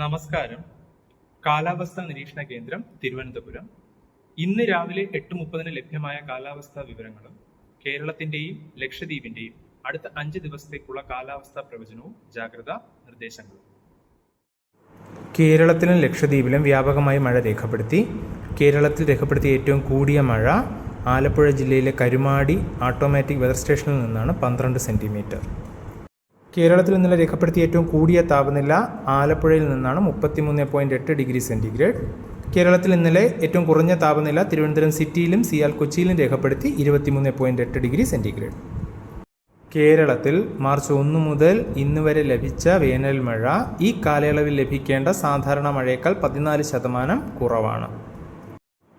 നമസ്കാരം. കാലാവസ്ഥാ നിരീക്ഷണ കേന്ദ്രം തിരുവനന്തപുരം. ഇന്ന് രാവിലെ എട്ട് മുപ്പതിന് ലഭ്യമായ കാലാവസ്ഥാ വിവരങ്ങളും കേരളത്തിന്റെയും ലക്ഷദ്വീപിന്റെയും അടുത്ത അഞ്ച് ദിവസത്തേക്കുള്ള കാലാവസ്ഥാ പ്രവചനവും ജാഗ്രതാ നിർദ്ദേശങ്ങളും. കേരളത്തിലും ലക്ഷദ്വീപിലും വ്യാപകമായി മഴ രേഖപ്പെടുത്തി. കേരളത്തിൽ രേഖപ്പെടുത്തിയ ഏറ്റവും കൂടിയ മഴ ആലപ്പുഴ ജില്ലയിലെ കരുമാടി ഓട്ടോമാറ്റിക് വെതർ സ്റ്റേഷനിൽ നിന്നാണ് പന്ത്രണ്ട് സെന്റിമീറ്റർ കേരളത്തിൽ ഇന്നലെ രേഖപ്പെടുത്തിയ ഏറ്റവും കൂടിയ താപനില ആലപ്പുഴയിൽ നിന്നാണ് മുപ്പത്തിമൂന്ന് പോയിന്റ് എട്ട് ഡിഗ്രി സെന്റിഗ്രേഡ് കേരളത്തിൽ ഇന്നലെ ഏറ്റവും കുറഞ്ഞ താപനില തിരുവനന്തപുരം സിറ്റിയിലും സിയാൽ കൊച്ചിയിലും രേഖപ്പെടുത്തി ഇരുപത്തിമൂന്ന് പോയിന്റ് എട്ട് ഡിഗ്രി സെന്റിഗ്രേഡ് കേരളത്തിൽ മാർച്ച് ഒന്ന് മുതൽ ഇന്ന് വരെ ലഭിച്ച വേനൽ മഴ ഈ കാലയളവിൽ ലഭിക്കേണ്ട സാധാരണ മഴയേക്കാൾ പതിനാല് ശതമാനം കുറവാണ്.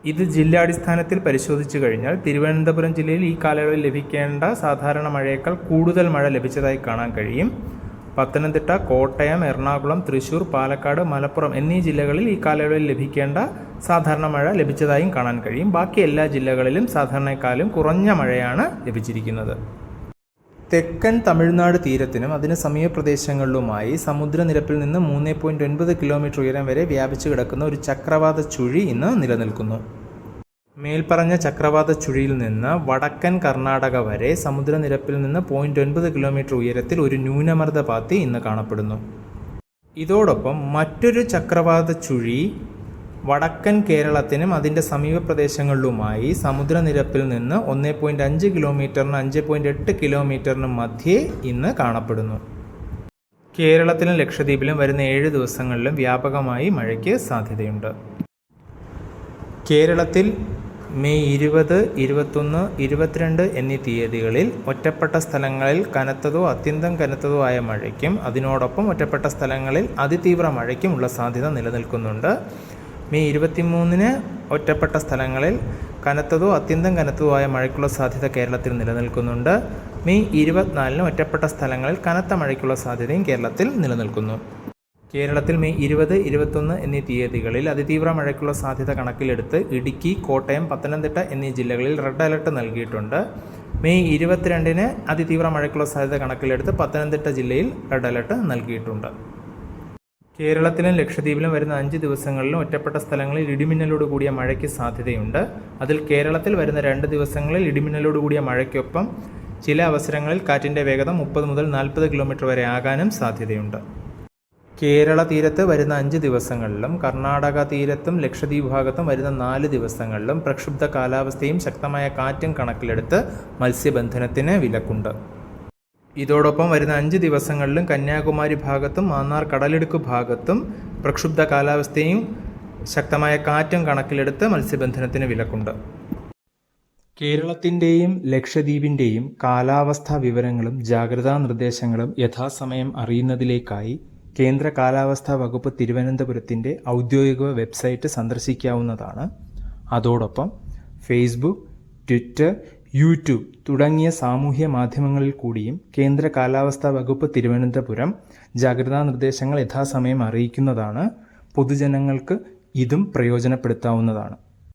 ഇത് ജില്ലാടിസ്ഥാനത്തിൽ പരിശോധിച്ചു കഴിഞ്ഞാൽ തിരുവനന്തപുരം ജില്ലയിൽ ഈ കാലയളവിൽ ലഭിക്കേണ്ട സാധാരണ മഴയേക്കാൾ കൂടുതൽ മഴ ലഭിച്ചതായി കാണാൻ കഴിയും. പത്തനംതിട്ട കോട്ടയം എറണാകുളം തൃശൂർ പാലക്കാട് മലപ്പുറം എന്നീ ജില്ലകളിൽ ഈ കാലയളവിൽ ലഭിക്കേണ്ട സാധാരണ മഴ ലഭിച്ചതായും കാണാൻ കഴിയും. ബാക്കി എല്ലാ ജില്ലകളിലും സാധാരണക്കാലും കുറഞ്ഞ മഴയാണ് ലഭിച്ചിരിക്കുന്നത്. തെക്കൻ തമിഴ്നാട് തീരത്തിനും അതിന് സമീപ പ്രദേശങ്ങളിലുമായി സമുദ്രനിരപ്പിൽ നിന്ന് മൂന്ന് പോയിന്റ് ഒൻപത് കിലോമീറ്റർ ഉയരം വരെ വ്യാപിച്ചു കിടക്കുന്ന ഒരു ചക്രവാത ചുഴി ഇന്ന് നിലനിൽക്കുന്നു. മേൽപ്പറഞ്ഞ ചക്രവാത ചുഴിയിൽ നിന്ന് വടക്കൻ കർണാടക വരെ സമുദ്രനിരപ്പിൽ നിന്ന് പോയിന്റ് ഒൻപത് കിലോമീറ്റർ ഉയരത്തിൽ ഒരു ന്യൂനമർദ്ദ പാത്തി ഇന്ന് കാണപ്പെടുന്നു. ഇതോടൊപ്പം മറ്റൊരു ചക്രവാത ചുഴി വടക്കൻ കേരളത്തിനും അതിന്റെ സമീപ പ്രദേശങ്ങളിലുമായി സമുദ്രനിരപ്പിൽ നിന്ന് ഒന്ന് പോയിന്റ് അഞ്ച് കിലോമീറ്ററിന് അഞ്ച് പോയിന്റ് എട്ട് കിലോമീറ്ററിന് മധ്യേ ഇന്ന് കാണപ്പെടുന്നു. കേരളത്തിലും ലക്ഷദ്വീപിലും വരുന്ന ഏഴ് ദിവസങ്ങളിലും വ്യാപകമായി മഴയ്ക്ക് സാധ്യതയുണ്ട്. കേരളത്തിൽ മെയ് ഇരുപത് ഇരുപത്തൊന്ന് ഇരുപത്തിരണ്ട് എന്നീ തീയതികളിൽ ഒറ്റപ്പെട്ട സ്ഥലങ്ങളിൽ കനത്തതോ അത്യന്തം കനത്തതോ ആയ മഴയ്ക്കും അതിനോടൊപ്പം ഒറ്റപ്പെട്ട സ്ഥലങ്ങളിൽ അതിതീവ്ര മഴയ്ക്കും ഉള്ള സാധ്യത നിലനിൽക്കുന്നുണ്ട്. മെയ് ഇരുപത്തിമൂന്നിന് ഒറ്റപ്പെട്ട സ്ഥലങ്ങളിൽ കനത്തതോ അത്യന്തം കനത്തതോ ആയ മഴയ്ക്കുള്ള സാധ്യത കേരളത്തിൽ നിലനിൽക്കുന്നുണ്ട്. മെയ് ഇരുപത്തിനാലിന് ഒറ്റപ്പെട്ട സ്ഥലങ്ങളിൽ കനത്ത മഴയ്ക്കുള്ള സാധ്യതയും കേരളത്തിൽ നിലനിൽക്കുന്നു. കേരളത്തിൽ മെയ് ഇരുപത് ഇരുപത്തൊന്ന് എന്നീ തീയതികളിൽ അതിതീവ്ര മഴയ്ക്കുള്ള സാധ്യത കണക്കിലെടുത്ത് ഇടുക്കി കോട്ടയം പത്തനംതിട്ട എന്നീ ജില്ലകളിൽ റെഡ് അലർട്ട് നൽകിയിട്ടുണ്ട്. മെയ് ഇരുപത്തിരണ്ടിന് അതിതീവ്ര മഴയ്ക്കുള്ള സാധ്യത കണക്കിലെടുത്ത് പത്തനംതിട്ട ജില്ലയിൽ റെഡ് അലർട്ട് നൽകിയിട്ടുണ്ട്. കേരളത്തിലും ലക്ഷദ്വീപിലും വരുന്ന അഞ്ച് ദിവസങ്ങളിലും ഒറ്റപ്പെട്ട സ്ഥലങ്ങളിൽ ഇടിമിന്നലോട് കൂടിയ മഴയ്ക്ക് സാധ്യതയുണ്ട്. അതിൽ കേരളത്തിൽ വരുന്ന രണ്ട് ദിവസങ്ങളിൽ ഇടിമിന്നലോട് കൂടിയ മഴയ്ക്കൊപ്പം ചില അവസരങ്ങളിൽ കാറ്റിന്റെ വേഗത മുപ്പത് മുതൽ നാൽപ്പത് കിലോമീറ്റർ വരെ ആകാനും സാധ്യതയുണ്ട്. കേരള തീരത്ത് വരുന്ന അഞ്ച് ദിവസങ്ങളിലും കർണാടക തീരത്തും ലക്ഷദ്വീപ് ഭാഗത്തും വരുന്ന നാല് ദിവസങ്ങളിലും പ്രക്ഷുബ്ധ കാലാവസ്ഥയും ശക്തമായ കാറ്റും കണക്കിലെടുത്ത് മത്സ്യബന്ധനത്തിന് വിലക്കുണ്ട്. ഇതോടൊപ്പം വരുന്ന അഞ്ച് ദിവസങ്ങളിലും കന്യാകുമാരി ഭാഗത്തും മാന്നാർ കടലിടുക്ക് ഭാഗത്തും പ്രക്ഷുബ്ധ കാലാവസ്ഥയും ശക്തമായ കാറ്റും കണക്കിലെടുത്ത് മത്സ്യബന്ധനത്തിന് വിലക്കുണ്ട്. കേരളത്തിന്റെയും ലക്ഷദ്വീപിന്റെയും കാലാവസ്ഥാ വിവരങ്ങളും ജാഗ്രതാ നിർദ്ദേശങ്ങളും യഥാസമയം അറിയുന്നതിലേക്കായി കേന്ദ്ര കാലാവസ്ഥാ വകുപ്പ് തിരുവനന്തപുരത്തിന്റെ ഔദ്യോഗിക വെബ്സൈറ്റ് സന്ദർശിക്കാവുന്നതാണ്. അതോടൊപ്പം ഫേസ്ബുക്ക് ട്വിറ്റർ യൂട്യൂബ് തുടങ്ങിയ സാമൂഹ്യ മാധ്യമങ്ങളിൽ കൂടിയും കേന്ദ്ര കാലാവസ്ഥാ വകുപ്പ് തിരുവനന്തപുരം ജാഗ്രതാ നിർദ്ദേശങ്ങൾ യഥാസമയം അറിയിക്കുന്നതാണ്. പൊതുജനങ്ങൾക്ക് ഇതും പ്രയോജനപ്പെടുത്താവുന്നതാണ്.